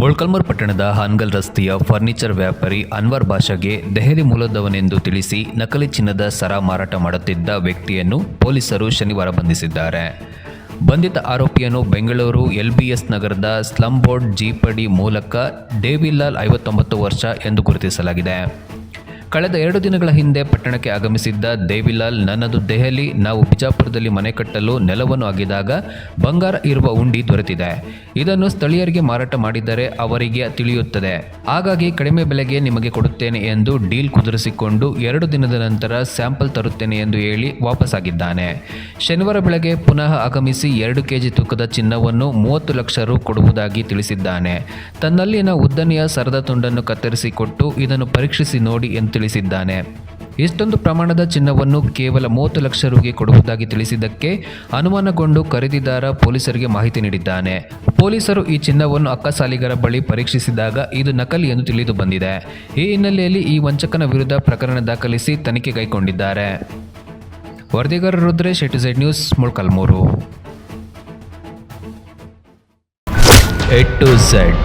ಮೊಳ್ಕಲ್ಮೂರು ಪಟ್ಟಣದ ಹಾನ್ಗಲ್ ರಸ್ತೆಯ ಫರ್ನಿಚರ್ ವ್ಯಾಪಾರಿ ಅನ್ವರ್ ಭಾಷಾಗೆ ದೆಹಲಿ ಮೂಲದವನೆಂದು ತಿಳಿಸಿ ನಕಲಿ ಚಿನ್ನದ ಸರ ಮಾರಾಟ ಮಾಡುತ್ತಿದ್ದ ವ್ಯಕ್ತಿಯನ್ನು ಪೊಲೀಸರು ಶನಿವಾರ ಬಂಧಿಸಿದ್ದಾರೆ. ಬಂಧಿತ ಆರೋಪಿಯನ್ನು ಬೆಂಗಳೂರು ಎಲ್ಬಿಎಸ್ ನಗರದ ಸ್ಲಂ ಬೋರ್ಡ್ ಜೀಪಡಿ ಮೂಲಕ ದೇವಿಲಾಲ್ ಐವತ್ತೊಂಬತ್ತು ವರ್ಷ ಎಂದು ಗುರುತಿಸಲಾಗಿದೆ. ಕಳೆದ ಎರಡು ದಿನಗಳ ಹಿಂದೆ ಪಟ್ಟಣಕ್ಕೆ ಆಗಮಿಸಿದ್ದ ದೇವಿಲಾಲ್, ನನ್ನದು ದೆಹಲಿ, ನಾವು ಬಿಜಾಪುರದಲ್ಲಿ ಮನೆ ಕಟ್ಟಲು ನೆಲವನ್ನು ಅಗೆದಾಗ ಬಂಗಾರ ಇರುವ ಉಂಡಿ ದೊರೆತಿದೆ. ಇದನ್ನು ಸ್ಥಳೀಯರಿಗೆ ಮಾರಾಟ ಮಾಡಿದರೆ ಅವರಿಗೆ ತಿಳಿಯುತ್ತದೆ. ಹಾಗಾಗಿ ಕಡಿಮೆ ಬೆಲೆಗೆ ನಿಮಗೆ ಕೊಡುತ್ತೇನೆ ಎಂದು ಡೀಲ್ ಕುದುರಿಸಿಕೊಂಡು ಎರಡು ದಿನದ ನಂತರ ಸ್ಯಾಂಪಲ್ ತರುತ್ತೇನೆ ಎಂದು ಹೇಳಿ ವಾಪಸ್ಸಾಗಿದ್ದಾನೆ ಶನಿವಾರ ಬೆಳಗ್ಗೆ ಪುನಃ ಆಗಮಿಸಿ ಎರಡು ಕೆಜಿ ತೂಕದ ಚಿನ್ನವನ್ನು ಮೂವತ್ತು ಲಕ್ಷ ರು ಕೊಡುವುದಾಗಿ ತಿಳಿಸಿದ್ದಾನೆ. ತನ್ನಲ್ಲಿನ ಉದ್ದನೆಯ ಸರದ ತುಂಡನ್ನು ಕತ್ತರಿಸಿಕೊಟ್ಟು ಇದನ್ನು ಪರೀಕ್ಷಿಸಿ ನೋಡಿ ಎಂದು ತಿಳಿಸಿದ್ದಾನೆ. ಇಷ್ಟೊಂದು ಪ್ರಮಾಣದ ಚಿನ್ನವನ್ನು ಕೇವಲ ಮೂವತ್ತು ಲಕ್ಷ ರುಗೆ ಕೊಡುವುದಾಗಿ ತಿಳಿಸಿದ್ದಕ್ಕೆ ಅನುಮಾನಗೊಂಡು ಖರೀದಿದಾರ ಪೊಲೀಸರಿಗೆ ಮಾಹಿತಿ ನೀಡಿದ್ದಾನೆ. ಪೊಲೀಸರು ಈ ಚಿನ್ನವನ್ನು ಅಕ್ಕಸಾಲಿಗರ ಬಳಿ ಪರೀಕ್ಷಿಸಿದಾಗ ಇದು ನಕಲಿ ಎಂದು ತಿಳಿದು ಬಂದಿದೆ. ಈ ಹಿನ್ನೆಲೆಯಲ್ಲಿ ಈ ವಂಚಕನ ವಿರುದ್ಧ ಪ್ರಕರಣ ದಾಖಲಿಸಿ ತನಿಖೆ ಕೈಗೊಂಡಿದ್ದಾರೆ. ವರದಿಗಾರ Rudresh A Z news Molakalmuru. A Z